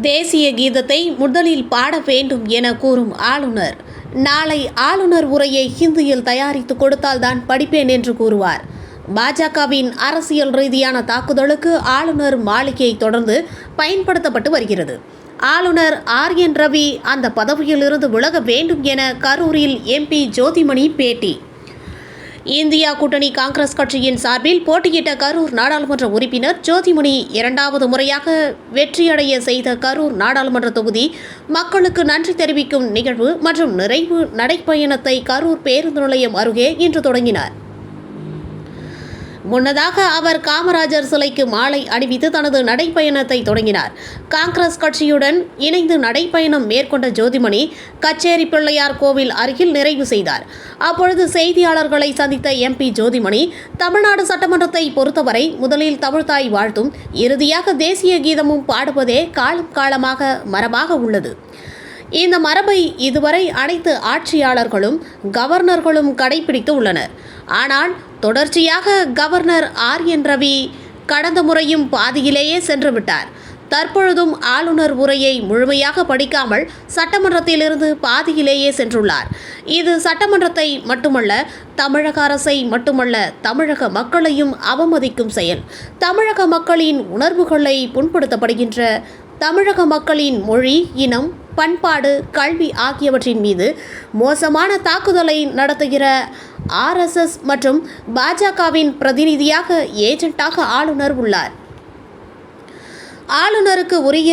தேசிய கீதத்தை முதலில் பாட வேண்டும் என கூறும் ஆளுநர். நாளை ஆளுநர் உரையை ஹிந்தியில் தயாரித்து கொடுத்தால்தான் படிப்பேன் என்று கூறுவார். பாஜகவின் அரசியல் ரீதியான தாக்குதலுக்கு ஆளுநர் மாளிகையை தொடர்ந்து பயன்படுத்தப்பட்டு வருகிறது. ஆளுநர் ஆர். என். ரவி அந்த பதவியிலிருந்து விலக வேண்டும் என கரூரில் எம்பி ஜோதிமணி பேட்டி. இந்தியா கூட்டணி காங்கிரஸ் கட்சியின் சார்பில் போட்டியிட்ட கரூர் நாடாளுமன்ற உறுப்பினர் ஜோதிமணி இரண்டாவது முறையாக வெற்றியடைய செய்த கரூர் நாடாளுமன்ற தொகுதி மக்களுக்கு நன்றி தெரிவிக்கும் நிகழ்வு மற்றும் நிறைவு நடைப்பயணத்தை கரூர் பேருந்து நிலையம் அருகே இன்று தொடங்கினார். முன்னதாக அவர் காமராஜர் சிலைக்கு மாலை அணிவித்து தனது நடைப்பயணத்தை தொடங்கினார். காங்கிரஸ் கட்சியுடன் இணைந்து நடைப்பயணம் மேற்கொண்ட ஜோதிமணி கச்சேரி பிள்ளையார் கோவில் அருகில் நிறைவு செய்தார். அப்பொழுது செய்தியாளர்களை சந்தித்த எம்பி ஜோதிமணி தமிழ்நாடு சட்டமன்றத்தை பொறுத்தவரை முதலில் தமிழ்தாய் வாழ்த்தும். இறுதியாக தேசிய கீதமும் பாடுவதே காலம் காலமாக மரபாக உள்ளது. இந்த மரபை இதுவரை அனைத்து ஆட்சியாளர்களும் கவர்னர்களும் கடைபிடித்து உள்ளனர். ஆனால் தொடர்ச்சியாக கவர்னர் ஆர் என் ரவி கடந்த முறையும் பாதியிலேயே சென்று விட்டார். தற்பொழுதும் ஆளுநர் உரையை முழுமையாக படிக்காமல் சட்டமன்றத்திலிருந்து பாதியிலேயே சென்றுள்ளார். இது சட்டமன்றத்தை மட்டுமல்ல தமிழக அரசை மட்டுமல்ல தமிழக மக்களையும் அவமதிக்கும் செயல். தமிழக மக்களின் உணர்வுகளை புண்படுத்தப்படுகின்ற தமிழக மக்களின் மொழி இனம் பண்பாடு கல்வி ஆகியவற்றின் மீது மோசமான தாக்குதலை நடத்துகிற ஆர்எஸ்எஸ் மற்றும் பாஜகவின் பிரதிநிதியாக ஏஜென்ட்டாக ஆளுநர் உள்ளார். ஆளுநருக்கு உரிய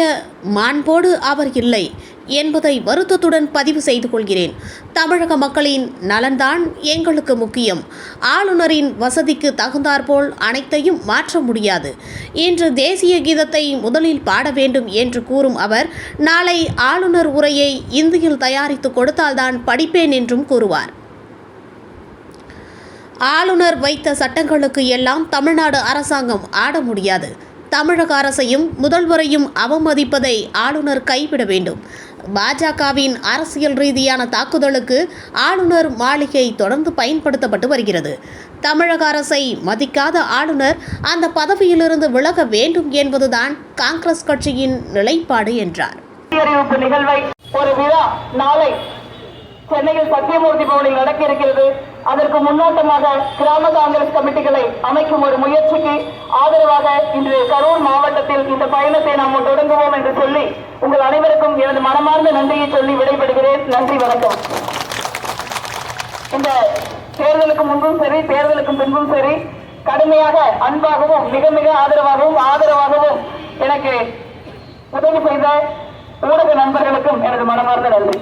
மாண்போடு அவர் இல்லை. என்பதை வருத்தத்துடன் பதிவு செய்து கொள்கிறேன். தமிழக மக்களின் நலன்தான் எங்களுக்கு முக்கியம். ஆளுநரின் வசதிக்கு தகுந்தாற்போல் அனைத்தையும் மாற்ற முடியாது. இன்று தேசிய கீதத்தை முதலில் பாட வேண்டும் என்று கூறும் அவர் நாளை ஆளுநர் உரையை இந்தியில் தயாரித்து கொடுத்தால்தான் படிப்பேன் என்றும் கூறுவார். ஆளுநர் வைத்த சட்டங்களுக்கு எல்லாம் தமிழ்நாடு அரசாங்கம் ஆட முடியாது. தமிழக அரசையும் முதல்வரையும் அவமதிப்பதை ஆளுநர் கைவிட வேண்டும். பாஜகவின் அரசியல் ரீதியான தாக்குதலுக்கு ஆளுநர் மாளிகை தொடர்ந்து பயன்படுத்தப்பட்டு வருகிறது. தமிழக அரசை மதிக்காத ஆளுநர் அந்த பதவியிலிருந்து விலக வேண்டும் என்பதுதான் காங்கிரஸ் கட்சியின் நிலைப்பாடு என்றார். நிகழ்வை ஒரு விழா நாளை சென்னையில் சத்தியமூர்த்தி பவனில் நடக்க இருக்கிறது. அதற்கு முன்னோட்டமாக கிராம காங்கிரஸ் கமிட்டிகளை அமைக்கும் ஒரு முயற்சிக்கு ஆதரவாக இன்று கரூர் மாவட்டத்தில் இந்த பயணத்தை நாம் தொடங்குவோம் என்று சொல்லி உங்கள் அனைவருக்கும் எனது மனமார்ந்த நன்றியை சொல்லி விடைபெறுகிறேன். நன்றி வணக்கம். இந்த தேர்தலுக்கு முன்பும் சரி தேர்தலுக்கு பின்பும் சரி கடுமையாக அன்பாகவும் மிக மிக ஆதரவாகவும் ஆதரவாகவும் எனக்கு உதவி செய்த ஊடக நண்பர்களுக்கும் எனது மனமார்ந்த நன்றி.